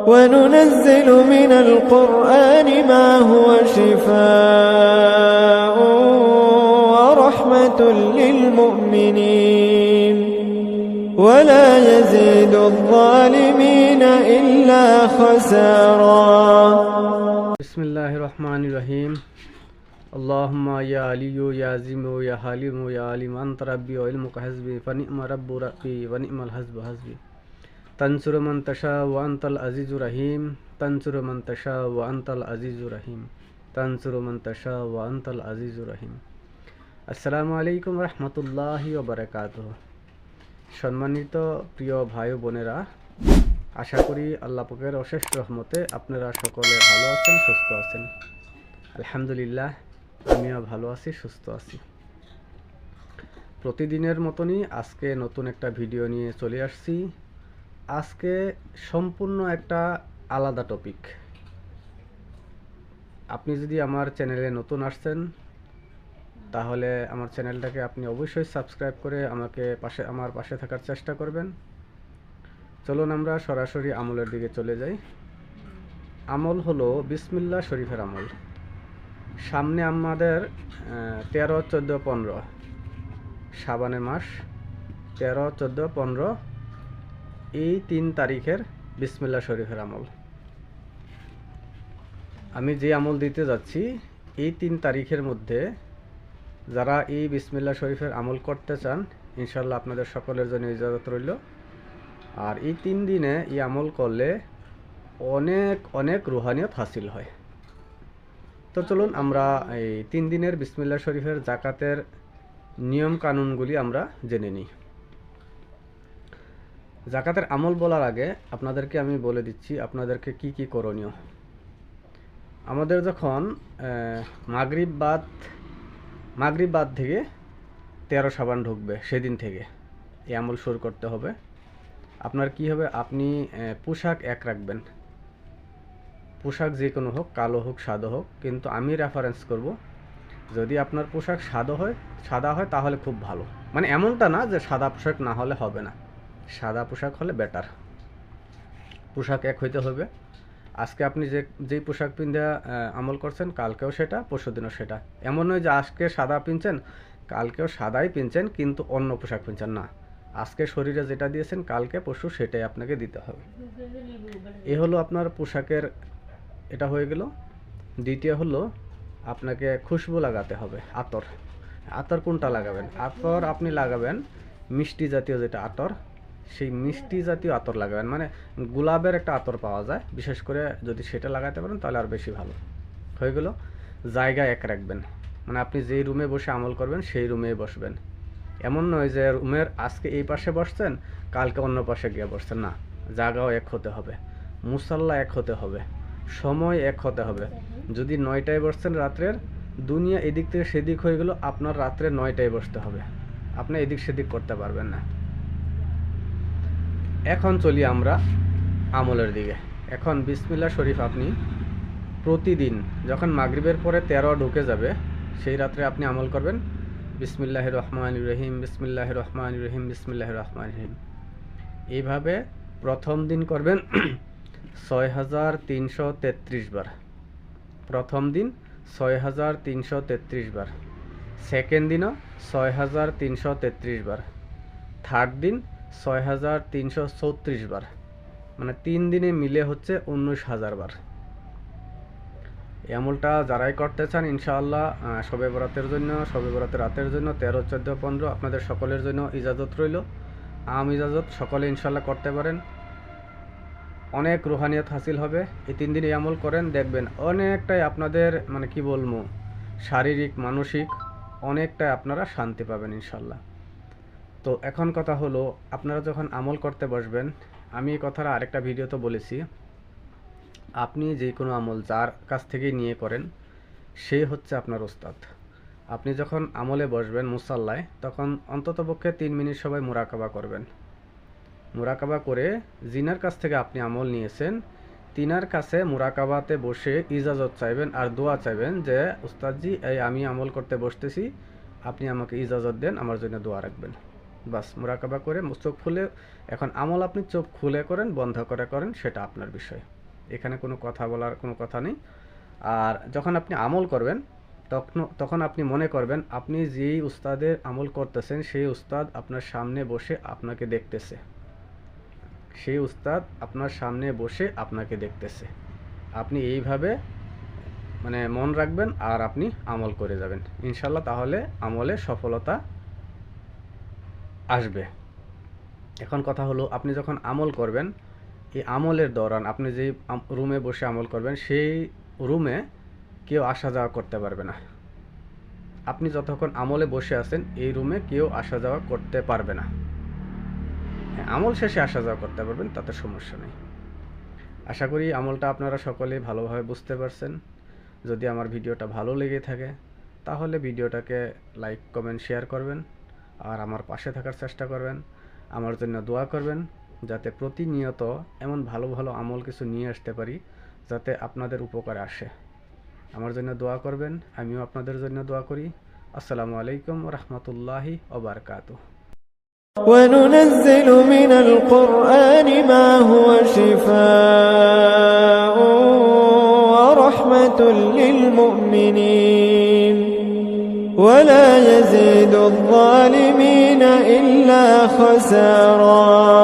وننزل من القرآن ما هو شفاء ورحمة للمؤمنين. ولا يزيد الظالمين إلا خسارا. بسم الله الرحمن الرحيم. اللهم يا علي يا عظيم يا حليم يا عليم أنت ربي وعلمك حسبي فنعم رب ربي ونعم الحسب حسبي. তানসুর মন্তাশা ওয়ান্তাল আজিজুর রহিম তানসুর মন্তাশা ওয়ান্তাল আজিজুর রহিম তানসুর মন্তাশা ওয়ান্তাল আজিজুর রহিম। আসসালামু আলাইকুম রহমতুল্লাহি ওবরাকাত সম্মানিত প্রিয় ভাই বোনেরা, আশা করি আল্লাপকের অশেষ রহমতে আপনারা সকলে ভালো আছেন, সুস্থ আছেন। আলহামদুলিল্লাহ, আমিও ভালো আছি, সুস্থ আছি। প্রতিদিনের মতনই আজকে নতুন একটা ভিডিও নিয়ে চলে আসছি। আজকে সম্পূর্ণ একটা আলাদা টপিক আপনি যদি আমার চ্যানেলে নতুন আসছেন, তাহলে আমার চ্যানেলটাকে আপনি অবশ্যই সাবস্ক্রাইব করে আমাকে পাশে, আমার পাশে থাকার চেষ্টা করবেন। চলুন আমরা সরাসরি আমলের দিকে চলে যাই। আমল হলো বিসমিল্লা শরীফের আমল। সামনে আমাদের তেরো, চোদ্দ, পনেরো। সাবানের মাস, তেরো, চোদ্দ, পনেরো। এই তিন তারিখের বিসমিল্লাহ শরীফের আমল। আমি যে আমল দিতে যাচ্ছি, এই তিন তারিখের মধ্যে যারা এই বিসমিল্লাহ শরীফের আমল করতে চান ইনশাল্লাহ আপনাদের সকলের জন্য ইজাজত রইল। আর এই তিন দিনে এই আমল করলে অনেক অনেক রুহানিয়ত হাসিল হয়। তো চলুন আমরা এই তিন দিনের বিসমিল্লাহ শরীফের জাকাতের নিয়ম কানুনগুলি আমরা জেনে নিই। জাকাতের আমল বলার আগে আপনাদেরকে আমি বলে দিচ্ছি, আপনাদেরকে কি কি করণীয়? আমাদের যখন মাগরিব বাদ মাগরিব বাদ থেকে তেরো সাবান ঢুকবে, সেদিন থেকে এই আমল শুরু করতে হবে। আপনার কি হবে? আপনি পোশাক এক রাখবেন। পোশাক যে কোনো হোক, কালো হোক, সাদা হোক, কিন্তু আমি রেফারেন্স করব, যদি আপনার পোশাক সাদা হয় সাদা হয় তাহলে খুব ভালো। মানে এমনটা না যে সাদা পোশাক না হলে হবে না। সাদা পোশাক হলে বেটার পোশাক এক হইতে হবে। আজকে আপনি যে, যেই পোশাক পিন্ধে আমল করছেন, কালকেও সেটা, পরশুদিনও সেটা। এমন নয় যে আজকে সাদা পিনছেন, কালকেও সাদাই পিনছেন, কিন্তু অন্য পোশাক পিনছেন না। আজকে শরীরে যেটা দিয়েছেন, কালকে, পরশু সেটাই আপনাকে দিতে হবে। এ হলো আপনার পোশাকের, এটা হয়ে গেল। দ্বিতীয় হলো, আপনাকে খুশবু লাগাতে হবে, আতর। আতর কোনটা লাগাবেন? আতর আপনি লাগাবেন মিষ্টি জাতীয় যেটা আতর সেই মিষ্টি জাতীয় আতর লাগাবেন। মানে গোলাপের একটা আতর পাওয়া যায়। বিশেষ করে যদি সেটা লাগাতে পারেন, তাহলে আর বেশি ভালো। হয়ে গেল। জায়গা এক রাখবেন। মানে আপনি যেই রুমে বসে আমল করবেন, সেই রুমেই বসবেন। এমন নয় যে রুমের আজকে এই পাশে বসছেন, কালকে অন্য পাশে গিয়ে বসছেন। না, জায়গাও এক হতে হবে। মুসাল্লা এক হতে হবে। সময় এক হতে হবে। যদি নয়টায় বসছেন রাত্রের, দুনিয়া এদিক থেকে সেদিক হয়ে গেল, আপনার রাত্রে নয়টায় বসতে হবে। আপনি এদিক সেদিক করতে পারবেন না। এখন চলি আমরা আমলের দিকে। এখন বিসমিল্লা শরীফ আপনি প্রতিদিন যখন মাগরিবের পরে তেরো ঢুকে যাবে, সেই রাত্রে আপনি আমল করবেন। বিসমিল্লাহ রহমান রহিম, বিসমিল্লাহ রহমান রহিম, বিসমিল্লাহ রহমান রহিম। এইভাবে প্রথম দিন করবেন ছয় হাজার তিনশো তেত্রিশ বার। প্রথম দিন ছয় হাজার তিনশো তেত্রিশ বার। সেকেন্ড দিনও ছয় হাজার তিনশো তেত্রিশ বার। থার্ড দিন ছয় হাজার তিনশো চৌত্রিশ বার। মানে তিন দিনে মিলে হচ্ছে উনিশ হাজার বার। এই আমলটা যারাই করতে চান, ইনশাআল্লাহ শবে বরাতের জন্য শবে বরাতের রাতের জন্য, তেরো, চোদ্দ, পনেরো, আপনাদের সকলের জন্য ইজাজত রইল। আম ইজাজত সকলে ইনশাল্লাহ করতে পারেন। অনেক রুহানিয়ত হাসিল হবে। এই তিন দিন এই আমল করেন, দেখবেন অনেকটাই আপনাদের মানে কি বলব, শারীরিক, মানসিক অনেকটাই আপনারা শান্তি পাবেন ইনশাল্লাহ তো এখন কথা হলো, আপনারা যখন আমল করতে বসবেন, আমি এই কথাটা আরেকটা ভিডিওতে বলেছি। আপনি যে কোনো আমল যার কাছ থেকেই নিয়ে করেন, সে হচ্ছে আপনার ওস্তাদ। আপনি যখন আমলে বসবেন মুসাল্লায়, তখন অন্ততপক্ষে তিন মিনিট সবাই মোরাকাবা করবেন। মোরাকাবা করে জিনার কাছ থেকে আপনি আমল নিয়েছেন, তিনার কাছে মোরাকাবাতে বসে ইজাজত চাইবেন আর দোয়া চাইবেন যে উস্তাদজি এই আমি আমল করতে বসতেছি, আপনি আমাকে ইজাজত দেন, আমার জন্য দোয়া রাখবেন। বাস, মোরাকাবা করে চোখ খুলে, এখন আমল আপনি চোখ খুলে করেন, বন্ধ করে করেন, সেটা আপনার বিষয়। এখানে কোনো কথা বলার কোনো কথা নেই। আর যখন আপনি আমল করবেন, তখন তখন আপনি মনে করবেন, আপনি যেই উস্তাদের আমল করতেছেন, সেই উস্তাদ আপনার সামনে বসে আপনাকে দেখতেছে। সেই উস্তাদ আপনার সামনে বসে আপনাকে দেখতেছে। আপনি এইভাবে মানে মন রাখবেন আর আপনি আমল করে যাবেন। ইনশাল্লাহ তাহলে আমলে সফলতা আসবে। এখন কথা হলো, আপনি যখন আমল করবেন, এই আমলের দৌরান আপনি যেই রুমে বসে আমল করবেন, সেই রুমে কেউ আসা যাওয়া করতে পারবে না। আপনি যতক্ষণ আমলে বসে আছেন, এই রুমে কেউ আসা যাওয়া করতে পারবে না। হ্যাঁ আমল শেষে আসা যাওয়া করতে পারবেন, তাতে সমস্যা নেই। আশা করি আমলটা আপনারা সকলেই ভালোভাবে বুঝতে পারছেন। যদি আমার ভিডিওটা ভালো লেগে থাকে, তাহলে ভিডিওটাকে লাইক, কমেন্ট, শেয়ার করবেন। আর আমার পাশে থাকার চেষ্টা করবেন আমার জন্য দোয়া করবেন যাতে প্রতিনিয়ত এমন ভালো ভালো আমল কিছু নিয়ে আসতে পারি যাতে আপনাদের উপকারে আসে আমার জন্য দোয়া করবেন আমিও আপনাদের জন্য দোয়া করি আসসালামু আলাইকুম রহমতুল্লাহি ওবরকাতুহ وننزل من القرآن ما هو شفاء ورحمة للمؤمنين ولا يزيد الظالمين إلا خسارا.